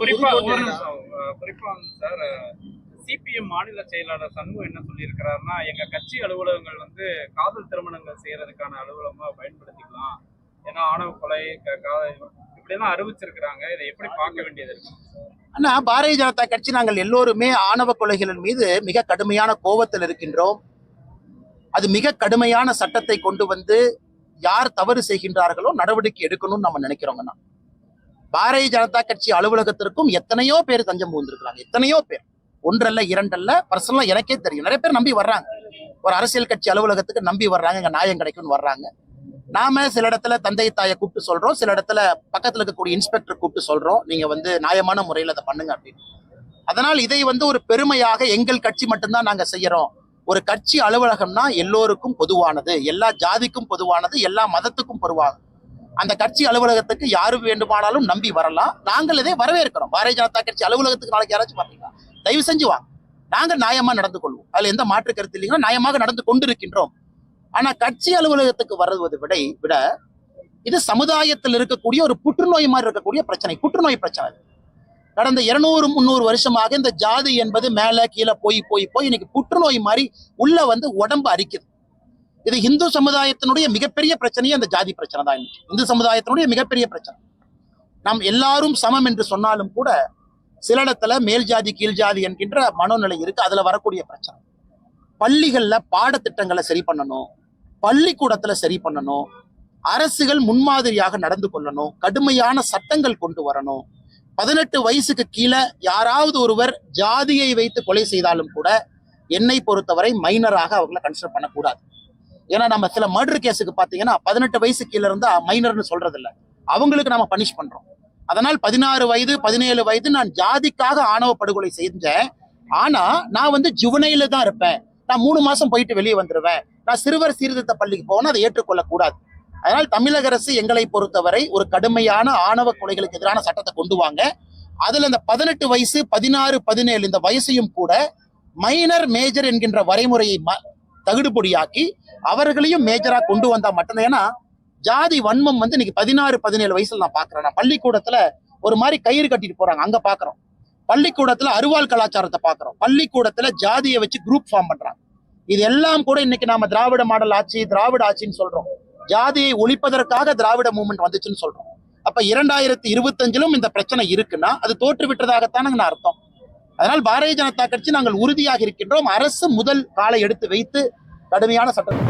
குறிப்பா குறிப்பா வந்து சார் சிபிஎம் மாநில செயலாளர் சண்முகம் என்ன சொல்லியிருக்கிறாருன்னா எங்க கட்சி அலுவலகங்கள் வந்து காதல் திருமணங்கள் செய்யறதுக்கான அலுவலகமா பயன்படுத்திக்கலாம். ஏன்னா ஆணவ கொலை இப்படிலாம் அறிவிச்சிருக்கிறாங்க. இதை எப்படி பார்க்க வேண்டியது இருக்கு? ஆனா பாரதிய ஜனதா கட்சி நாங்கள் எல்லோருமே ஆணவ கொலைகளின் மீது மிக கடுமையான கோபத்தில் இருக்கின்றோம். அது மிக கடுமையான சட்டத்தை கொண்டு வந்து யார் தவறு செய்கின்றார்களோ நடவடிக்கை எடுக்கணும்னு நம்ம நினைக்கிறோங்கண்ணா பாரதிய ஜனதா கட்சி அலுவலகத்திற்கும் எத்தனையோ பேர் தஞ்சம் புகுந்திருக்கிறாங்க. எத்தனையோ பேர். ஒன்றல்ல இரண்டல்ல பர்சனலா எனக்கே தெரியும். நிறைய பேர் நம்பி வர்றாங்க. ஒரு அரசியல் கட்சி அலுவலகத்துக்கு நம்பி வர்றாங்க இங்க நியாயம் கிடைக்கும்னு வர்றாங்க. நாம சில இடத்துல தந்தை தாயை கூப்பிட்டு சொல்றோம். சில இடத்துல பக்கத்துல இருக்கக்கூடிய இன்ஸ்பெக்டர் கூப்பிட்டு சொல்றோம். நீங்க வந்து நியாயமான முறையில் அதை பண்ணுங்க அப்படின்னு. அதனால் இதை வந்து ஒரு பெருமையாக எங்கள் கட்சி மட்டும்தான் நாங்க செய்யறோம். ஒரு கட்சி அலுவலகம்னா எல்லோருக்கும் பொதுவானது. எல்லா ஜாதிக்கும் பொதுவானது. எல்லா மதத்துக்கும் பொதுவானது அந்த கட்சி அலுவலகத்துக்கு யாரு வேண்டுமானாலும் நம்பி வரலாம். நாங்கள் இதே வரவேற்கிறோம். பாரதிய ஜனதா கட்சி அலுவலகத்துக்கு நாளைக்கு யாராச்சும் வரீங்களா? தயவு செஞ்சு வாங்க. நாங்கள் நியாயமா நடந்து கொள்வோம். அதுல எந்த மாற்று கருத்து இல்லைங்கன்னா நியாயமாக நடந்து கொண்டிருக்கின்றோம். ஆனா கட்சி அலுவலகத்துக்கு வருவதை விட விட இது சமுதாயத்தில் இருக்கக்கூடிய ஒரு புற்றுநோய் மாதிரி இருக்கக்கூடிய பிரச்சனை. புற்றுநோய் பிரச்சனை. கடந்த இருநூறு முந்நூறு வருஷமாக இந்த ஜாதி என்பது மேல கீழே போய் போய் போய் இன்னைக்கு புற்றுநோய் மாதிரி உள்ள வந்து உடம்பு அரிக்குது. இது இந்து சமுதாயத்தினுடைய மிகப்பெரிய பிரச்சனையே அந்த ஜாதி பிரச்சனை தான். இன்னைக்கு. இந்து சமுதாயத்தினுடைய மிகப்பெரிய பிரச்சனை. நாம் எல்லாரும் சமம் என்று சொன்னாலும் கூட சில இடத்துல மேல் ஜாதி கீழ் ஜாதி என்கின்ற மனோநிலை இருக்கு அதுல வரக்கூடிய பிரச்சனை. பள்ளிகள்ல பாடத்திட்டங்களை சரி பண்ணணும் பள்ளிக்கூடத்துல சரி பண்ணணும் அரசுகள் முன்மாதிரியாக நடந்து கொள்ளணும் கடுமையான சட்டங்கள் கொண்டு வரணும். பதினெட்டு வயசுக்கு கீழே யாராவது ஒருவர் ஜாதியை வைத்து கொலை செய்தாலும் கூட என்னை பொறுத்தவரை மைனராக அவங்கள கன்சிடர் பண்ணக்கூடாது. ஏன்னா நம்ம சில மர்டர் கேஸுக்கு பார்த்தீங்கன்னா பதினெட்டு வயசு கீழே இருந்தால் மைனர்னு சொல்றது இல்லை அவங்களுக்கு நம்ம பனிஷ் பண்றோம். அதனால் பதினாறு வயது பதினேழு வயது நான் ஜாதிக்காக ஆணவ படுகொலை செஞ்சேன். ஆனா நான் வந்து ஜுவனையில தான் இருப்பேன். நான் மூணு மாசம் போயிட்டு வெளியே வந்துருவேன். நான் சிறுவர் சீர்திருத்த பள்ளிக்கு போகணும் அதை ஏற்றுக்கொள்ள கூடாது அதனால் தமிழக அரசு எங்களை பொறுத்தவரை ஒரு கடுமையான ஆணவ கொலைகளுக்கு எதிரான சட்டத்தை கொண்டு வாங்க. அதுல இந்த பதினெட்டு வயசு பதினாறு பதினேழு இந்த வயசையும் கூட மைனர் மேஜர் என்கின்ற வரைமுறையை ம- தகுடுபொடியாக்கி அவர்களையும் மேஜரா கொண்டு வந்தா மட்டும்தான். ஏன்னா ஜாதி வன்மம் வந்து இன்னைக்கு பதினாறு பதினேழு வயசுல நான் பாக்குறேன். நான் பள்ளிக்கூடத்துல ஒரு மாதிரி கயிறு கட்டிட்டு போறாங்க. அங்க பாக்குறோம். பள்ளிக்கூடத்துல அருவாள் கலாச்சாரத்தை பாக்குறோம். பள்ளிக்கூடத்துல ஜாதியை வச்சு குரூப் ஃபார்ம் பண்றாங்க. இது எல்லாம் கூட இன்னைக்கு நாம திராவிட மாடல் ஆட்சி திராவிட ஆட்சின்னு சொல்றோம். ஜாதியை ஒழிப்பதற்காக திராவிட மூவ்மெண்ட் வந்துச்சுன்னு சொல்றோம். அப்ப இரண்டாயிரத்தி இருபத்தஞ்சிலும் இந்த பிரச்சனை இருக்குன்னா அது தோற்று விட்டதாகத்தானுங்க அர்த்தம். அதனால் பாரதிய ஜனதா கட்சி நாங்கள் உறுதியாக இருக்கின்றோம். அரசு முதல் காலை எடுத்து வைத்து கடுமையான சட்டம்.